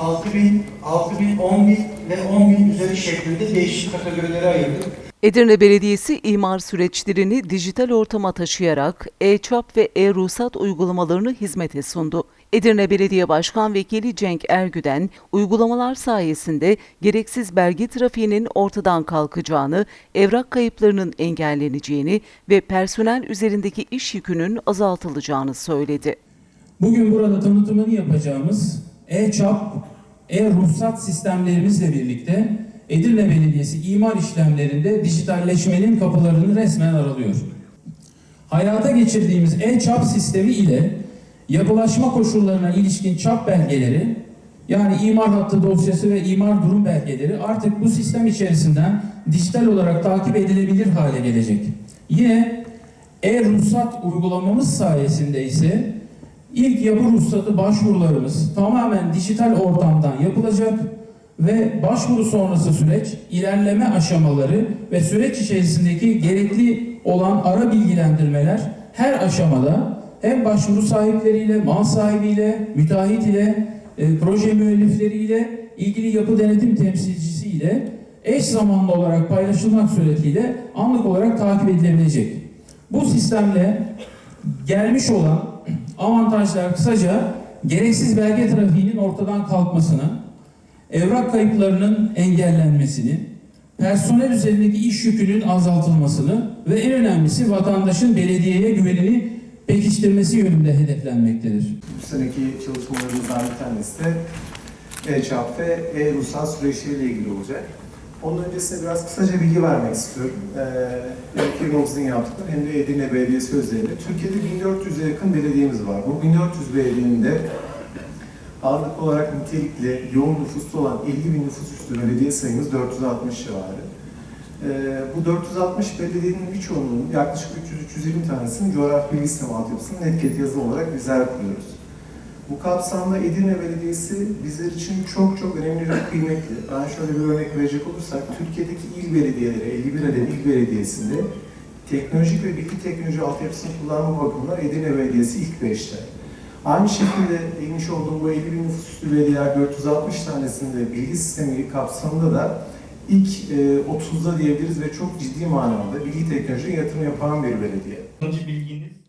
6000, 6000, 10000 ve 10000 üzeri şeklinde değişik kategorilere ayırdık. Edirne Belediyesi imar süreçlerini dijital ortama taşıyarak e-çap ve e-ruhsat uygulamalarını hizmete sundu. Edirne Belediye Başkan Vekili Cenk Ergüden, uygulamalar sayesinde gereksiz belge trafiğinin ortadan kalkacağını, evrak kayıplarının engelleneceğini ve personel üzerindeki iş yükünün azaltılacağını söyledi. Bugün burada tanıtımını yapacağımız e-çap, e-ruhsat sistemlerimizle birlikte Edirne Belediyesi imar işlemlerinde dijitalleşmenin kapılarını resmen aralıyor. Hayata geçirdiğimiz e-çap sistemi ile yapılaşma koşullarına ilişkin çap belgeleri yani imar hattı dosyası ve imar durum belgeleri artık bu sistem içerisinden dijital olarak takip edilebilir hale gelecek. Yine e-ruhsat uygulamamız sayesinde ise ilk yapı ruhsatı başvurularımız tamamen dijital ortamdan yapılacak ve başvuru sonrası süreç, ilerleme aşamaları ve süreç içerisindeki gerekli olan ara bilgilendirmeler her aşamada hem başvuru sahipleriyle, mal sahibiyle, müteahhit ile, e, proje müellifleriyle, ilgili yapı denetim temsilcisiyle eş zamanlı olarak paylaşılmak suretiyle anlık olarak takip edilebilecek. Bu sistemle gelmiş olan avantajlar kısaca gereksiz belge trafiğinin ortadan kalkmasını, evrak kayıplarının engellenmesini, personel üzerindeki iş yükünün azaltılmasını ve en önemlisi vatandaşın belediyeye güvenini pekiştirmesi yönünde hedeflenmektedir. Bu seneki çalışmalarımızdan bir tanesi de e-çap ve e-ruhsat süreçleriyle ilgili olacak. Onun öncesinde biraz kısaca bilgi vermek istiyorum. Ee, hem firmamızın yaptıkları hem de Edirne Belediyesi özelinde. Türkiye'de 1400'e yakın belediyemiz var. Bu 1400 belediyenin de ağırlık olarak nitelikli, yoğun nüfuslu olan 50 bin nüfus üstü belediye sayımız 460 civarı. Ee, bu 460 belediyenin birçoğunun yaklaşık 300-320 tanesinin coğrafi bilgi sistemi altyapısını netket yazılı olarak bizler kuruyoruz. Bu kapsamda Edirne Belediyesi bizler için çok çok önemli ve kıymetli. Ben şöyle bir örnek verecek olursak, Türkiye'deki il belediyeleri, 51 adet il belediyesinde teknolojik ve bilgi teknoloji altyapısını kullanma bakımından Edirne Belediyesi ilk 5'te. Aynı şekilde değinmiş olduğum bu 50 bin nüfus üstü belediyeler 460 tanesinde bilgi sistemi kapsamında da ilk e, 30'da diyebiliriz ve çok ciddi manada bilgi teknolojiye yatırım yapan bir belediye. Bilginiz